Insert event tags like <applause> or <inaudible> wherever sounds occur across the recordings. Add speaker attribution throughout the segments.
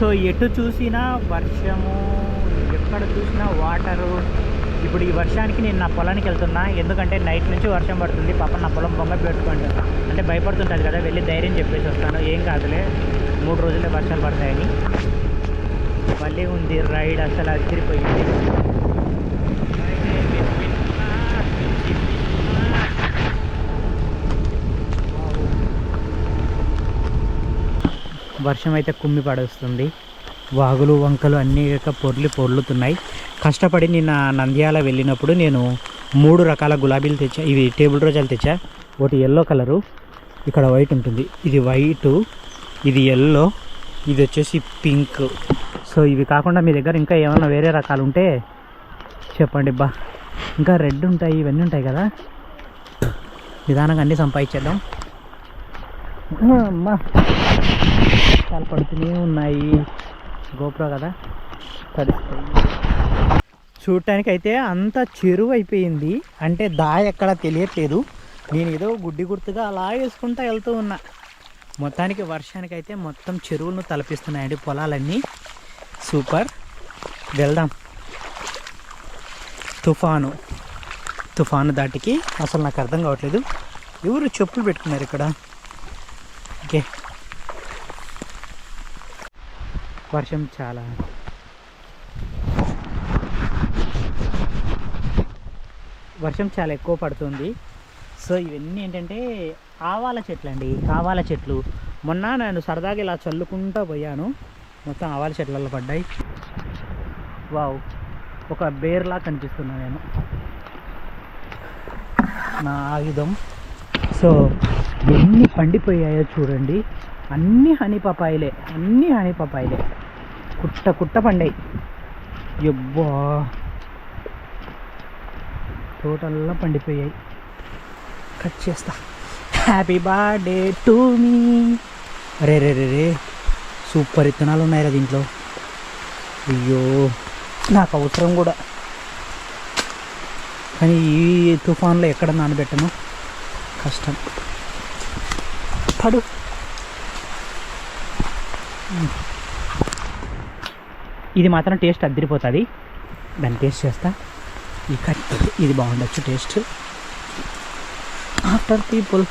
Speaker 1: So ఎటు చూసినా వర్షము ఎక్కడ చూసినా వాటరు. ఇప్పుడు ఈ వర్షానికి నేను నా పొలానికి వెళ్తున్నా. ఎందుకంటే నైట్ నుంచి వర్షం పడుతుంది. పాప నా పొలం బొమ్మ పెట్టుకోండి అంటే భయపడుతుంటుంది కదా వెళ్ళి ధైర్యం చెప్పేసి వస్తాను. ఏం కాదులే. మూడు రోజులే వర్షాలు పడతాయని. మళ్ళీ ఉంది రైడ్. అసలు అదిరిపోయింది. వర్షం అయితే కుమ్మి పడేస్తుంది. వాగులు వంకలు అన్నీ ఇక పొర్లి పొర్లుతున్నాయి. కష్టపడి నిన్న నంద్యాల వెళ్ళినప్పుడు నేను మూడు రకాల గులాబీలు తెచ్చా. ఇవి టేబుల్ రోజాలు తెచ్చా. ఒకటి ఎల్లో కలరు ఇక్కడ వైట్ ఉంటుంది. ఇది వైటు ఇది ఎల్లో ఇది వచ్చేసి పింక్. సో ఇవి కాకుండా మీ దగ్గర ఇంకా ఏమైనా వేరే రకాలు ఉంటే చెప్పండి బా. ఇంకా రెడ్ ఉంటాయి ఇవన్నీ ఉంటాయి కదా. నిదానంగా అన్నీ సంపాదించేద్దాం. అమ్మా. చాలా పడుతూనే ఉన్నాయి. గోప్రో కదా? తడుస్తాయి చూడటానికి అయితే అంత చెరువు అయిపోయింది అంటే దాయ ఎక్కడ తెలియట్లేదు. నేను ఏదో గుడ్డి గుర్తుగా అలా వేసుకుంటా వెళ్తూ ఉన్నా. మొత్తానికి వర్షానికి అయితే మొత్తం చెరువులను తలపిస్తున్నాయండి పొలాలన్నీ. సూపర్. వెళ్దాం. తుఫాను. తుఫాను దాటికి అసలు నాకు అర్థం కావట్లేదు. ఎవరు చెప్పులు పెట్టుకున్నారు ఇక్కడ? ఓకే. వర్షం చాలా. వర్షం చాలా ఎక్కువ పడుతుంది. సో ఇవన్నీ ఏంటంటే ఆవాల చెట్లు అండి ఆవాల చెట్లు. మొన్న నేను సరదాగా ఇలా చల్లుకుంటూ పోయాను. మొత్తం ఆవాల చెట్లలో పడ్డాయి. వావ్. ఒక బేర్లా కనిపిస్తున్నా నేను. నా ఆయుధం. సో ఎన్ని పండిపోయాయో చూడండి. అన్ని హనీ పపాయిలే అన్ని హనీ పపాయిలే. కుట్ట కుట్ట పండాయి. ఎబ్బా టోటల్లా పండిపోయాయి. కట్ చేస్తా. హ్యాపీ బర్త్డే టు మీ అరే రే రే రే. సూపర్ ఇత్తనాలు ఉన్నాయిరా దీంట్లో. అయ్యో. నాకు అవసరం కూడా. కానీ ఈ తుఫాన్లో ఎక్కడ నానబెట్టను? కష్టం. పడు. ఇది మాత్రం టేస్ట్ అద్దరిపోతుంది. దాన్ని టేస్ట్ చేస్తా. ఈ కట్ ఇది బాగుండొచ్చు taste. After people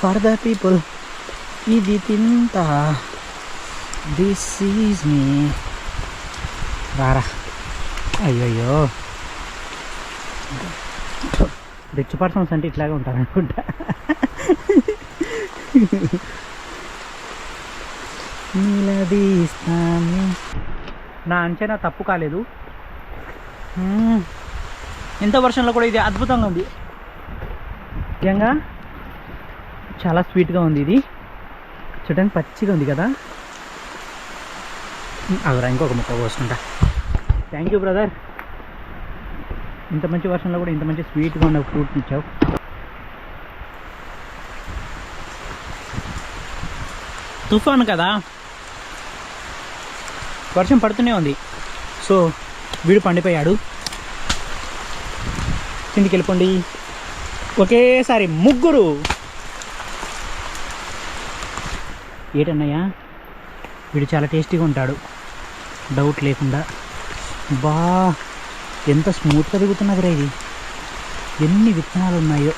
Speaker 1: for the people ఇది తింత దిస్ ఈజ్ మీ రారా. అయ్యయ్యో. రిచ్ పర్సన్స్ అంటే ఇట్లాగే ఉంటారు అనుకుంటా నిలదీస్తాను. నా అంచనా తప్పు కాలేదు. ఇంత వర్షంలో కూడా ఇది అద్భుతంగా ఉంది. నిజంగా చాలా స్వీట్గా ఉంది ఇది. చూడడానికి పచ్చిగా ఉంది కదా. అవరా ఇంకొక ముక్క పోసుకుంటా. థ్యాంక్ యూ బ్రదర్ ఇంత మంచి వర్షంలో కూడా ఇంత మంచి స్వీట్గా ఉన్న ఫ్రూట్ ఇచ్చావు. తుఫాను కదా. వర్షం పడుతూనే ఉంది. సో వీడు పండిపోయాడు. కిందికి వెళ్ళిపోండి. ఒకేసారి ముగ్గురు. ఏటన్నయ్యా? వీడు చాలా టేస్టీగా ఉంటాడు. డౌట్ లేకుండా. బా ఎంత స్మూత్గా దిగుతున్నది రా ఇది. ఎన్ని విత్తనాలు ఉన్నాయో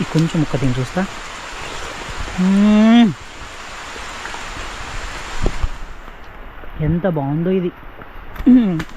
Speaker 1: ఈ కొంచెం ముక్క తిని చూస్తా. ఎంత బాగుందో ఇది.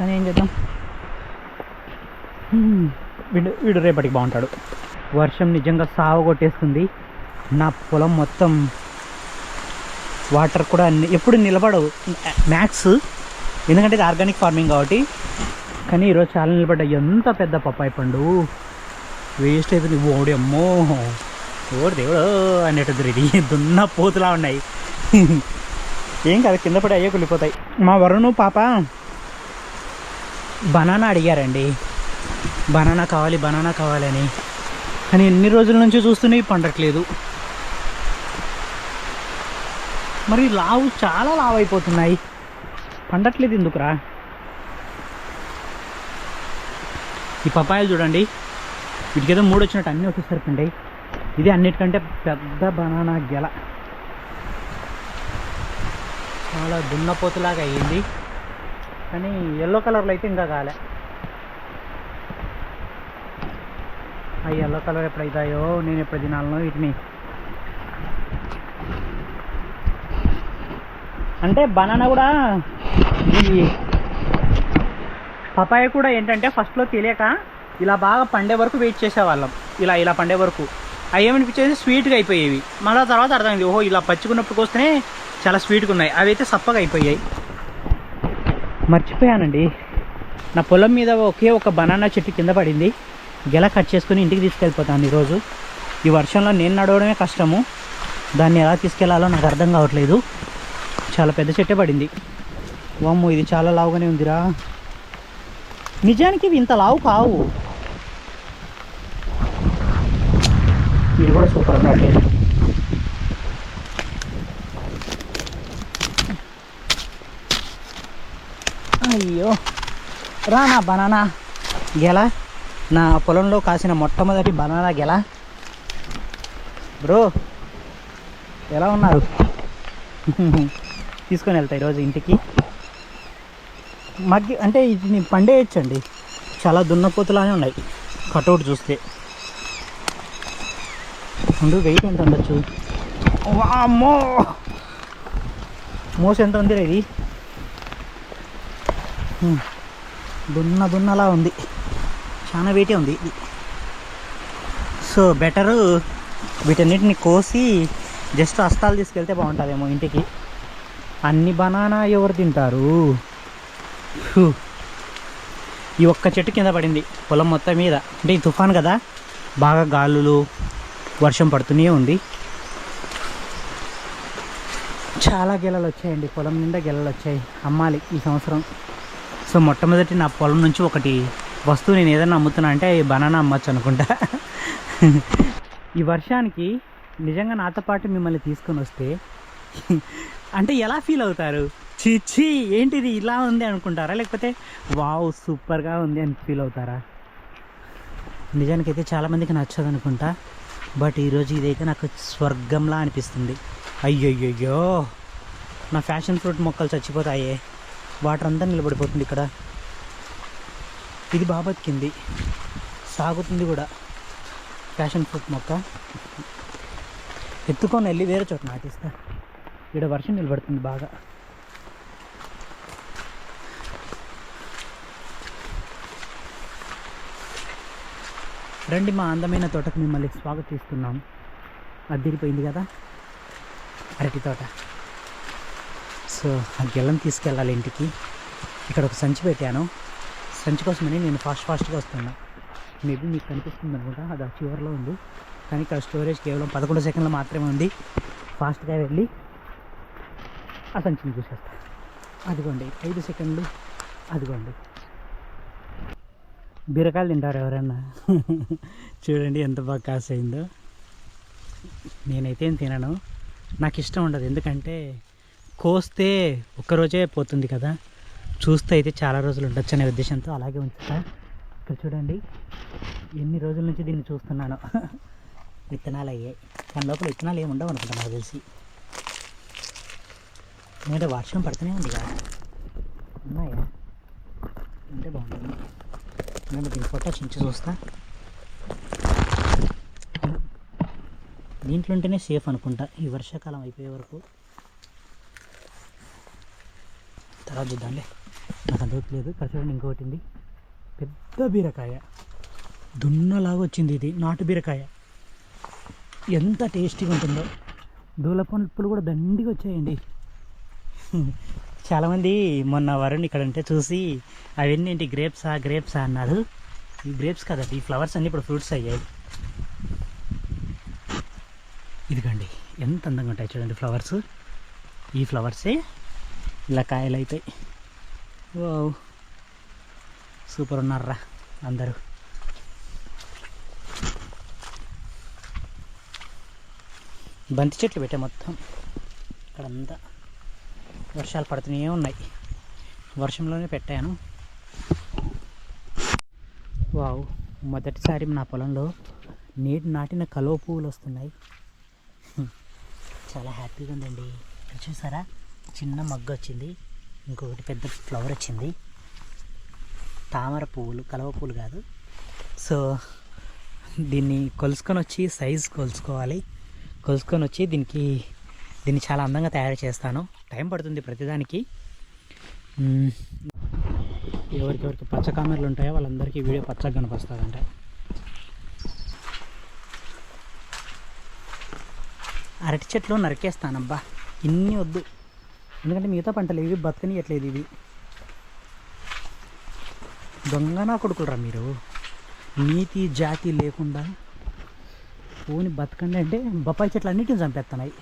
Speaker 1: కానీ ఏం చేద్దాం. వీడు వీడు రేపటికి బాగుంటాడు. వర్షం నిజంగా సాగు కొట్టేస్తుంది నా పొలం మొత్తం వాటర్ కూడా అన్ని- ఎప్పుడు నిలబడవు. మ్యాక్స్ ఎందుకంటే ఇది ఆర్గానిక్ ఫార్మింగ్ కాబట్టి. కానీ ఈరోజు చాలా నిలబడ్డాయి ఎంత పెద్ద పప్పాయి పండు. వేస్ట్ అయిపోయింది. ఓడి అమ్మో. ఓడి దేవుడు. అనేటది ఇది దున్న పోతులా ఉన్నాయి. ఏం కాదు కింద పడి అయ్యే కుళ్ళిపోతాయి. మా వరుణు పాప బనానా అడిగారండి. బనానా కావాలి బనానా కావాలని. కానీ ఎన్ని రోజుల నుంచి చూస్తూనే పండట్లేదు మరి లావు చాలా లావు అయిపోతున్నాయి పండట్లేదు ఎందుకురా? ఈ పపాయలు చూడండి. వీటికేదో మూడు వచ్చినట్టు అన్నీ వచ్చేసరికి అండి ఇది అన్నిటికంటే పెద్ద బనానా గెల. చాలా దున్నపోతులాగా అయ్యింది. కానీ ఎల్లో కలర్లో అయితే ఇంకా కాలే. ఆ ఎల్లో కలర్ ఎప్పుడు అవుతాయో నేను ఎప్పుడు తినాలనో వీటిని. అంటే బనానా కూడా ఈ పపాయ కూడా ఏంటంటే ఫస్ట్లో తెలియక ఇలా బాగా పండే వరకు వెయిట్ చేసేవాళ్ళం. ఇలా ఇలా పండే వరకు. అవి ఏమనిపించేది? స్వీట్గా అయిపోయేవి. మళ్ళీ తర్వాత అర్థమైంది ఓహో ఇలా పచ్చుకున్నప్పుడు వస్తేనే చాలా స్వీట్గా ఉన్నాయి. అవి అయితే సప్పగా అయిపోయాయి. మర్చిపోయానండి. నా పొలం మీద ఒకే ఒక బనానా చెట్టు కింద పడింది. గెల కట్ చేసుకుని ఇంటికి తీసుకెళ్ళిపోతాను ఈరోజు. ఈ వర్షంలో నేను నడవడమే కష్టము. దాన్ని ఎలా తీసుకెళ్ళాలో నాకు అర్థం కావట్లేదు. చాలా పెద్ద చెట్టే పడింది. వామ్మో ఇది చాలా లావుగానే ఉందిరా. నిజానికి ఇవి ఇంత లావు కావు. ఇది కూడా సూపర్ అయ్యో. రా నా బనానా. గెల? నా పొలంలో కాసిన మొట్టమొదటి బనానా గెల? బ్రో ఎలా ఉన్నారు? తీసుకొని వెళ్తా ఈరోజు ఇంటికి. మగ్గి అంటే ఇది పండేయచ్చండి. చాలా దున్నపోతులానే ఉన్నాయి. కటౌట్ చూస్తే. ముందు వెయిట్ ఎంత ఉండొచ్చు వామ్మో! మోస ఎంత ఉంది ఇది? దున్న దున్నలా ఉంది. చాలా వెయిటే ఉంది ఇది. సో బెటరు వీటన్నిటిని కోసి జస్ట్ అస్తాలు తీసుకెళ్తే బాగుంటుందేమో ఇంటికి. అన్ని బనానా ఎవరు తింటారు? ఈ ఒక్క చెట్టు కింద పడింది పొలం మొత్తం మీద. అంటే ఈ తుఫాన్ కదా? బాగా గాలులు వర్షం పడుతూనే ఉంది. చాలా గెలలు వచ్చాయండి పొలం నిండా గెలలు వచ్చాయి అమ్మాలి ఈ సంవత్సరం. సో మొట్టమొదటి నా పొలం నుంచి ఒకటి వస్తువు నేను ఏదైనా అమ్ముతున్నా అంటే బనానా అమ్మచ్చు అనుకుంటా. ఈ వర్షానికి నిజంగా నాతో పాటు మిమ్మల్ని తీసుకొని వస్తే అంటే ఎలా ఫీల్ అవుతారు? చిచ్చి ఏంటిది ఇలా ఉంది అనుకుంటారా? లేకపోతే వావ్ సూపర్గా ఉంది అని ఫీల్ అవుతారా? నిజానికి అయితే చాలామందికి నచ్చదు అనుకుంటా. బట్ ఈరోజు ఇదైతే నాకు స్వర్గంలా అనిపిస్తుంది. అయ్యయ్యో నా ఫ్యాషన్ ఫ్రూట్ మొక్కలు చచ్చిపోతాయే. వాటర్ అంతా నిలబడిపోతుంది ఇక్కడ. ఇది బాబత్ కింది. సాగుతుంది కూడా. ఫ్యాషన్ ఫ్రూట్ మొక్క. ఎత్తుకొని వెళ్ళి వేరే చోట నాటిస్తా. ఇక్కడ వర్షం నిలబడుతుంది బాగా. రండి మా అందమైన తోటకు మిమ్మల్ని స్వాగతిస్తున్నాం. అద్దరిపోయింది కదా? అరటి తోట. సో ఆ గెల్లం తీసుకెళ్ళాలి ఇంటికి. ఇక్కడ ఒక సంచి పెట్టాను. సంచి కోసమని నేను ఫాస్ట్ ఫాస్ట్గా వస్తున్నా. మేబీ మీకు కనిపిస్తుంది అనుకుంటా అది ఆ చివరిలో ఉంది. కానీ ఇక్కడ స్టోరేజ్ కేవలం పదకొండు సెకండ్లు మాత్రమే ఉంది. ఫాస్ట్గా వెళ్ళి ఆ సంచిని చూసేస్తా. అదిగోండి ఐదు సెకండ్లు. అదిగోండి. బీరకాయలు తింటారు ఎవరన్నా? చూడండి ఎంత బాగా కాసైందో. అయిందో నేనైతే ఏం తినను. నాకు ఇష్టం ఉండదు. ఎందుకంటే కోస్తే ఒక్కరోజే పోతుంది కదా? చూస్తే అయితే చాలా రోజులు ఉండొచ్చు అనే ఉద్దేశంతో అలాగే ఉంచుతా. ఇక్కడ చూడండి ఎన్ని రోజుల నుంచి దీన్ని చూస్తున్నాను. <laughs> విత్తనాలు అయ్యాయి. దాని లోపల విత్తనాలు ఏమి ఉండవు అనుకుంటా నాకు తెలిసి. ఎందుకంటే వర్షం పడుతూనే ఉంది కదా. ఉన్నాయా? అంటే బాగుంటుంది. నేను దీని ఫోటో చించి చూస్తా. దీంట్లో ఉంటేనే సేఫ్ అనుకుంటా. ఈ వర్షాకాలం అయిపోయే వరకు తర్వాత చూద్దాంలే నాకు అంత ఓపిక లేదు. ఇక్కడ ఇంకొకటి ఉంది. పెద్ద బీరకాయ. దున్నలాగా వచ్చింది ఇది. నాటు బీరకాయ. ఎంత టేస్టీగా ఉంటుందో. దూల పనులు కూడా దండిగా వచ్చాయండి. చాలామంది మొన్న వరుణ్ ఇక్కడ ఉంటే చూసి అవన్నీ ఏంటి గ్రేప్సా గ్రేప్సా అన్నారు. ఈ గ్రేప్స్ కదండి ఈ ఫ్లవర్స్ అన్నీ ఇప్పుడు ఫ్రూట్స్ అయ్యాయి. ఇదిగండి. ఎంత అందంగా ఉంటాయి చూడండి ఫ్లవర్స్. ఈ ఫ్లవర్సే ఇలా కాయలు అవుతాయి వావ్. సూపర్ ఉన్నారా అందరూ. బంతి చెట్లు పెట్టే మొత్తం. ఇక్కడంతా వర్షాలు పడుతూనే ఉన్నాయి. వర్షంలోనే పెట్టాను. వావ్. మొదటిసారి నా పొలంలో నేటి నాటిన కలువ పువ్వులు వస్తున్నాయి. చాలా హ్యాపీగా ఉందండి. ఇక్కడ చూసారా? చిన్న మగ్గ వచ్చింది. ఇంకొకటి పెద్ద ఫ్లవర్ వచ్చింది. తామర పువ్వులు కలవ పువ్వులు కాదు. సో దీన్ని కొలుసుకొని వచ్చి సైజ్ కొలుసుకోవాలి కొలుసుకొని వచ్చి దీనికి దీన్ని చాలా అందంగా తయారు చేస్తాను. టైం పడుతుంది ప్రతిదానికి. ఎవరికెవరికి పచ్చ కామెరలు ఉంటాయో వాళ్ళందరికీ వీడియో పచ్చగా కనిపిస్తుందంట. అరటి చెట్లు నరికేస్తానబ్బా. ఇన్ని వద్దు. ఎందుకంటే మిగతా పంటలు ఇవి బతకనియట్లేదు ఇవి. దొంగనా కొడుకులరా మీరు? నీతి జాతి లేకుండా పోని బతకండి అంటే బొప్పాయి చెట్లు అన్నిటిని చంపేస్తున్నాయి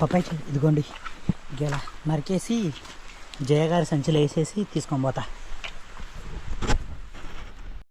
Speaker 1: బొప్పాయి చెట్లు ఇదిగోండి గెల నరికేసి జయగారి సంచిలో వేసేసి తీసుకొని పోతా.